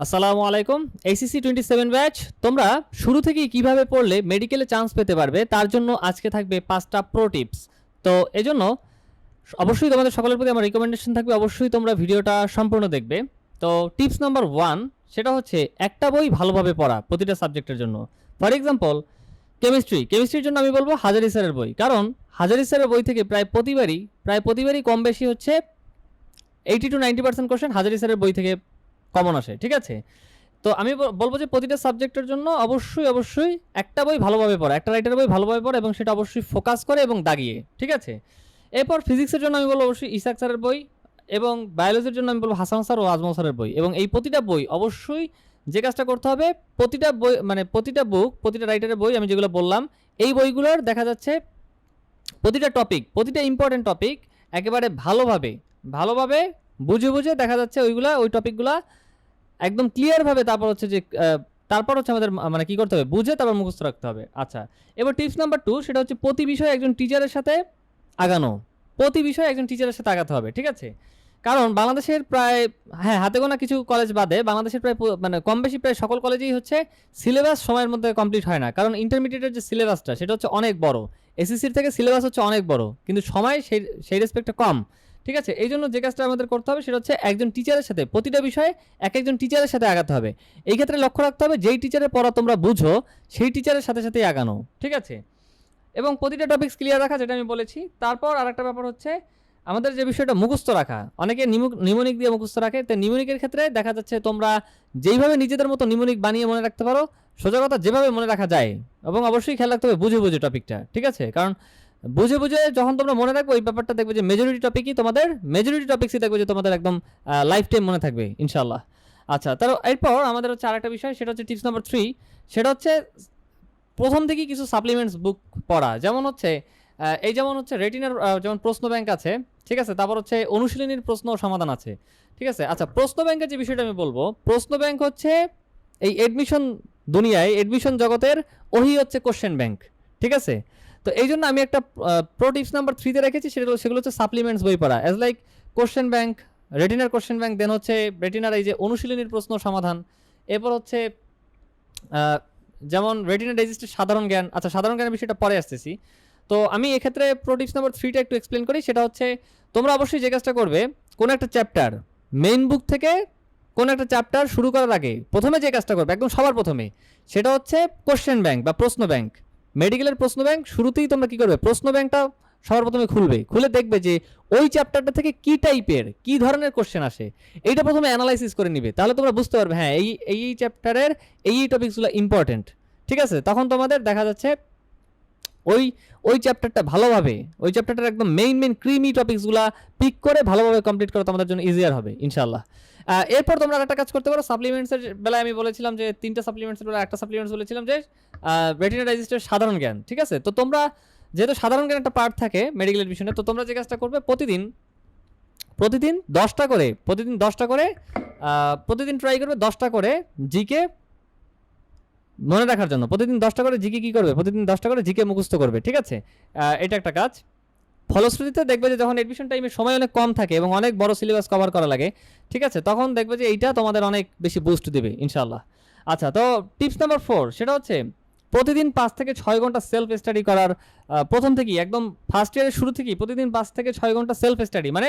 আসসালামু আলাইকুম। এইসিসি twenty seven batch তোমরা শুরু থেকেই কীভাবে পড়লে মেডিকেলে চান্স পেতে পারবে, তার জন্য আজকে থাকবে পাঁচটা প্রো টিপস তো এজন্য অবশ্যই তোমাদের সকলের প্রতি আমার রিকমেন্ডেশন থাকবে, অবশ্যই তোমরা ভিডিওটা সম্পূর্ণ দেখবে। তো টিপস নাম্বার ওয়ান সেটা হচ্ছে একটা বই ভালোভাবে পড়া প্রতিটা সাবজেক্টের জন্য। ফর এক্সাম্পল কেমিস্ট্রি কেমিস্ট্রির জন্য আমি বলব হাজারি স্যারের বই। কারণ হাজারি স্যারের বই থেকে প্রায় প্রতিবারই প্রায় প্রতিবারই কম বেশি হচ্ছে eighty two ninety percent question Hazari স্যারের বই থেকে কমন আসে, ঠিক আছে? তো আমি বলব যে প্রতিটা সাবজেক্টের জন্য অবশ্যই অবশ্যই একটা বই ভালোভাবে পড়া, একটা রাইটার বই ভালোভাবে পড়া এবং সেটা অবশ্যই ফোকাস করে এবং দাগিয়ে, ঠিক আছে? এরপর ফিজিক্সের জন্য আমি বলব অবশ্যই ইসাক স্যারের বই এবং বায়োলজির জন্য আমি বলব হাসান স্যার ও আজমল স্যারের বই এবং এই প্রতিটা বই অবশ্যই যে কাজটা করতে হবে, প্রতিটা বই মানে প্রতিটা বুক প্রতিটা রাইটারের বই আমি যেগুলো বললাম, এই বইগুলোর দেখা যাচ্ছে প্রতিটা টপিক প্রতিটা ইম্পর্টেন্ট টপিক একেবারে ভালোভাবে ভালোভাবে বুঝে বুঝে দেখা যাচ্ছে ওইগুলা, ওই টপিকগুলা একদম ক্লিয়ারভাবে তারপর হচ্ছে যে তারপর হচ্ছে আমাদের মানে কি করতে হবে? বুঝে তারপর মুখস্থ রাখতে হবে। আচ্ছা এবার টিপস নাম্বার টু সেটা হচ্ছে প্রতি বিষয়ে একজন টিচারের সাথে আগানো। প্রতি বিষয়ে একজন টিচারের সাথে আগাতে হবে, ঠিক আছে? কারণ বাংলাদেশের প্রায় হ্যাঁ হাতে গোনা কিছু কলেজ বাদে বাংলাদেশের প্রায় মানে কম বেশি প্রায় সকল কলেজেই হচ্ছে সিলেবাস সময়ের মধ্যে কমপ্লিট হয় না। কারণ ইন্টারমিডিয়েটের যে সিলেবাসটা সেটা হচ্ছে অনেক বড়। এসএসসির থেকে সিলেবাস হচ্ছে অনেক বড়। কিন্তু সময় সেই সেই রেসপেক্টে কম। ঠিক আছে? এই জন্য যে কাজটা আমাদের করতে হবে সেটা হচ্ছে একজন টিচারের সাথে, প্রতিটা বিষয়ে এক একজন টিচারের সাথে আগাতে হবে। এই ক্ষেত্রে লক্ষ্য রাখতে হবে যেই টিচারের পড়া তোমরা বুঝো, সেই টিচারের সাথে সাথেই আগানো, ঠিক আছে? এবং প্রতিটা টপিকস ক্লিয়ার রাখা, যেটা আমি বলেছি। তারপর আর একটা ব্যাপার হচ্ছে, আমাদের যে বিষয়টা মুখস্থ রাখা, অনেকে নিমোনিক দিয়ে মুখস্থ রাখে। তো নিমোনিকের ক্ষেত্রে দেখা যাচ্ছে তোমরা যেইভাবে নিজেদের মতো নিমোনিক বানিয়ে মনে রাখতে পারো, সোজা কথা যেভাবে মনে রাখা যায়। এবং অবশ্যই খেয়াল রাখতে হবে বুঝে বুঝে টপিকটা ঠিক আছে? কারণ বুঝে বুঝে যখন তোমরা মনে রাখবে ওই ব্যাপারটা দেখবে যে মেজরিটি টপিকই তোমাদের মেজরিটি টপিক্সই দেখবে যে তোমাদের একদম লাইফ টাইম মনে থাকবে ইনশাল্লাহ আচ্ছা তার এরপর আমাদের হচ্ছে আরেকটা বিষয়, সেটা হচ্ছে টিপস নাম্বার থ্রি সেটা হচ্ছে প্রথম থেকেই কিছু সাপ্লিমেন্টস বুক পড়া যেমন হচ্ছে এই যেমন হচ্ছে রেটিনার যেমন প্রশ্ন ব্যাংক আছে, ঠিক আছে? তারপর হচ্ছে অনুশীলনীর প্রশ্ন সমাধান আছে, ঠিক আছে? আচ্ছা প্রশ্ন ব্যাংকের যে বিষয়টা আমি বলব, প্রশ্ন ব্যাংক হচ্ছে এই এডমিশন দুনিয়ায় এডমিশন জগতের ওহি হচ্ছে কোশ্চেন ব্যাংক ঠিক আছে? তো এই জন্য আমি একটা প্রো টিপস নাম্বার থ্রিতে রেখেছি সেগুলো সেগুলো হচ্ছে সাপ্লিমেন্টস বই পড়া। অ্যাজ লাইক কোশ্চেন ব্যাংক রেটিনার কোশ্চেন ব্যাংক দেন হচ্ছে রেটিনার এই যে অনুশীলনীর প্রশ্ন সমাধান। এরপর হচ্ছে যেমন রেটিনা ডাইজেস্টের সাধারণ জ্ঞান আচ্ছা সাধারণ জ্ঞানের বিষয়টা পরে আসতেছি। তো আমি এক্ষেত্রে প্রো টিপস নাম্বার থ্রিটা একটু এক্সপ্লেন করি, সেটা হচ্ছে তোমরা অবশ্যই যে কাজটা করবে, কোনো একটা চ্যাপ্টার মেইন বুক থেকে কোনো একটা চ্যাপ্টার শুরু করার আগে প্রথমে যে কাজটা করবে, একদম সবার প্রথমে, সেটা হচ্ছে কোশ্চেন ব্যাংক বা প্রশ্ন ব্যাংক মেডিকেলের প্রশ্ন ব্যাংক শুরুতেই তোমরা কি করবে? প্রশ্ন ব্যাংকটা সবার প্রথমে খুলবে। খুলে দেখবে যে ওই চ্যাপ্টারটা থেকে কি টাইপের কি ধরনের কোশ্চেন আসে। এইটা প্রথমে অ্যানালাইসিস করে নিবে। তাহলে তোমরা বুঝতে পারবে হ্যাঁ এই এই চ্যাপ্টারের এই টপিকসগুলো ইম্পর্টেন্ট ঠিক আছে? তখন তোমাদের দেখা যাচ্ছে ওই ওই চ্যাপ্টারটা ভালোভাবে, ওই চ্যাপ্টারটার একদম মেইন মেইন ক্রিমি টপিকসগুলো পিক করে ভালোভাবে কমপ্লিট করা তোমাদের জন্য ইজিয়ার হবে ইনশাল্লাহ এরপর তোমরা একটা কাজ করতে পারো সাপ্লিমেন্টসের বেলায় আমি বলেছিলাম যে তিনটা সাপ্লিমেন্টসের বেলায় একটা সাপ্লিমেন্টস বলেছিলাম যে রেটিনা ডাইজেস্টের সাধারণ জ্ঞান, ঠিক আছে? তো তোমরা, যেহেতু সাধারণ জ্ঞান একটা পার্ট থাকে মেডিকেল এডমিশনে তো তোমরা যে কাজটা করবে প্রতিদিন প্রতিদিন দশটা করে, প্রতিদিন দশটা করে প্রতিদিন ট্রাই করবে দশটা করে জিকে মনে রাখার জন্য। প্রতিদিন দশটা করে জিকে কি করবে? প্রতিদিন দশটা করে জিকে মুখস্থ করবে, ঠিক আছে? এটা একটা কাজ। ফলশ্রুতিতে দেখবে যে যখন এডমিশন টাইমে সময় অনেক কম থাকে এবং অনেক বড় সিলেবাস কভার করা লাগে, ঠিক আছে? তখন দেখবে যে এইটা তোমাদের অনেক বেশি বুস্ট দেবে ইনশাল্লাহ আচ্ছা তো টিপস নাম্বার ফোর সেটা হচ্ছে প্রতিদিন পাঁচ থেকে ছয় ঘণ্টা সেলফ স্টাডি করার প্রথম থেকেই, একদম ফার্স্ট ইয়ারের শুরু থেকেই প্রতিদিন পাঁচ থেকে ছয় ঘণ্টা সেলফ স্টাডি মানে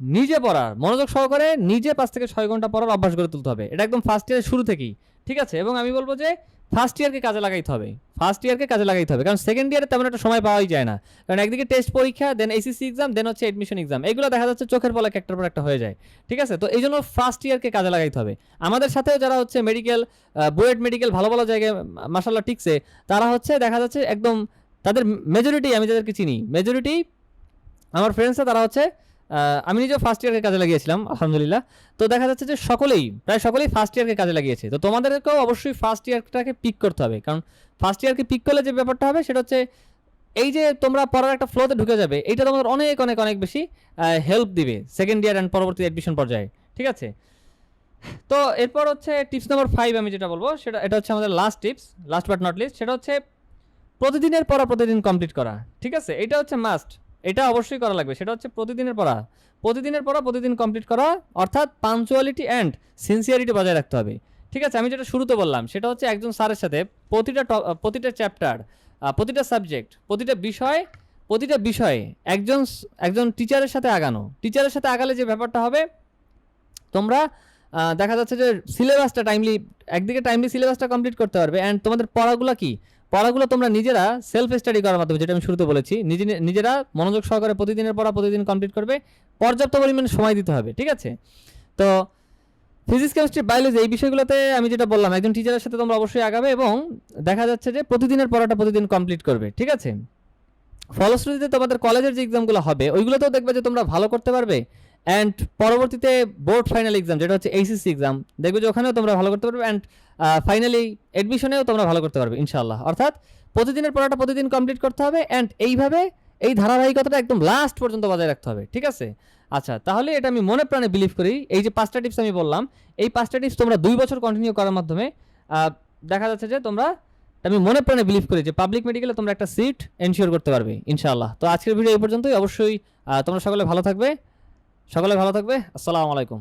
নিজে পড়ার, মনোযোগ সহকারে নিজে পাঁচ থেকে ছয় ঘণ্টা পড়ার অভ্যাস করে তুলতে হবে। এটা একদম ফার্স্ট ইয়ারের শুরু থেকেই, ঠিক আছে? এবং আমি বলব যে ফার্স্ট ইয়ারকে কাজে লাগাইতে হবে। ফার্স্ট ইয়ারকে কাজে লাগাইতে হবে। কারণ সেকেন্ড ইয়ারে তেমন একটা সময় পাওয়াই যায় না। কারণ একদিকে টেস্ট পরীক্ষা দেন এসিসি এক্সাম দেন হচ্ছে এডমিশন এক্সাম এগুলো দেখা যাচ্ছে চোখের পলক একটার পর একটা হয়ে যায়। ঠিক আছে? তো এই জন্য ফার্স্ট ইয়ারকে কাজে লাগাইতে হবে। আমাদের সাথেও যারা হচ্ছে মেডিকেল বুয়েট মেডিকেল ভালো ভালো জায়গায় মাসাল্লাহ টিকছে, তারা হচ্ছে দেখা যাচ্ছে একদম তাদের মেজরিটি আমি যাদেরকে চিনি মেজরিটি আমার ফ্রেন্ডসরা তারা হচ্ছে আমি নিজেও ফার্স্ট ইয়ারকে কাজে লাগিয়েছিলাম, আলহামদুলিল্লাহ। তো দেখা যাচ্ছে যে সকলেই, প্রায় সকলেই ফার্স্ট ইয়ারকে কাজে লাগিয়েছে। তো তোমাদেরকেও অবশ্যই ফার্স্ট ইয়ারটাকে পিক করতে হবে। কারণ ফার্স্ট ইয়ারকে পিক করলে যে ব্যাপারটা হবে, সেটা হচ্ছে এই যে তোমরা পড়ার একটা ফ্লোতে ঢুকে যাবে, এইটা তোমাদের অনেক অনেক অনেক বেশি হেল্প দিবে সেকেন্ড ইয়ার অ্যান্ড পরবর্তী অ্যাডমিশন পর্যায়ে। ঠিক আছে? তো এরপর হচ্ছে টিপস নাম্বার ফাইভ আমি যেটা বলব, সেটা, এটা হচ্ছে আমাদের last tips last but not least সেটা হচ্ছে প্রতিদিনের পড়া প্রতিদিন কমপ্লিট করা। ঠিক আছে? এটা হচ্ছে মাস্ট এটা অবশ্যই করা লাগবে। সেটা হচ্ছে প্রতিদিনের পড়া। প্রতিদিনের পড়া, প্রতিদিন কমপ্লিট করা, অর্থাৎ পাঞ্চুয়ালিটি অ্যান্ড সিনসিয়ারিটি বজায় রাখতে হবে। ঠিক আছে? আমি যেটা শুরুতে বললাম, সেটা হচ্ছে একজন স্যারের সাথে প্রতিটা প্রতিটা চ্যাপ্টার প্রতিটা সাবজেক্ট প্রতিটা বিষয়, প্রতিটা বিষয়ে একজন একজন টিচারের সাথে আগানো। টিচারের সাথে আগালে যে ব্যাপারটা হবে, তোমরা দেখা যাচ্ছে যে সিলেবাসটা টাইমলি একদিকে টাইমলি সিলেবাসটা কমপ্লিট করতে পারবে অ্যান্ড তোমাদের পড়াগুলো কি? পড়াগুলো তোমরা নিজেরা সেলফ স্টাডি করার মাধ্যমে, যেটা আমি শুরুতে বলেছি, নিজে নিজেরা মনোযোগ সহকারে প্রতিদিনের পড়া প্রতিদিন কমপ্লিট করবে, পর্যাপ্ত পরিমাণে সময় দিতে হবে, ঠিক আছে? তো ফিজিক্স কেমিস্ট্রি বায়োলজি এই বিষয়গুলোতে আমি যেটা বললাম, একজন টিচারের সাথে তোমরা অবশ্যই আগাবে এবং দেখা যাচ্ছে যে প্রতিদিনের পড়াটা প্রতিদিন কমপ্লিট করবে, ঠিক আছে? ফলশ্রুতিতে তোমাদের কলেজের যে এক্সামগুলো হবে, ওইগুলোতেও দেখবে যে তোমরা ভালো করতে পারবে অ্যান্ড পরবর্তীতে বোর্ড ফাইনাল এক্সাম যেটা হচ্ছে এইচএসসি এক্সাম দেখবে যে ওখানেও তোমরা ভালো করতে পারবে অ্যান্ড ফাইনালি অ্যাডমিশনেও তোমরা ভালো করতে পারবে ইনশাল্লাহ অর্থাৎ প্রতিদিনের পড়াটা প্রতিদিন কমপ্লিট করতে হবে অ্যান্ড এইভাবে এই ধারাবাহিকতাটা একদম লাস্ট পর্যন্ত বজায় রাখতে হবে, ঠিক আছে? আচ্ছা তাহলে এটা আমি মনে প্রাণে বিলিভ করি, এই যে পাঁচটা টিপস আমি বললাম, এই পাঁচটা টিপস তোমরা দুই বছর কন্টিনিউ করার মাধ্যমে দেখা যাচ্ছে যে তোমরা আমি মনে প্রাণে বিলিভ করি যে পাবলিক মেডিকেলে তোমরা একটা সিট এনশিওর করতে পারবে, ইনশাআল্লাহ। তো আজকের ভিডিও এই পর্যন্তই, অবশ্যই তোমরা সকলে ভালো থাকবে। সকলে ভালো থাকবে আসসালামু আলাইকুম।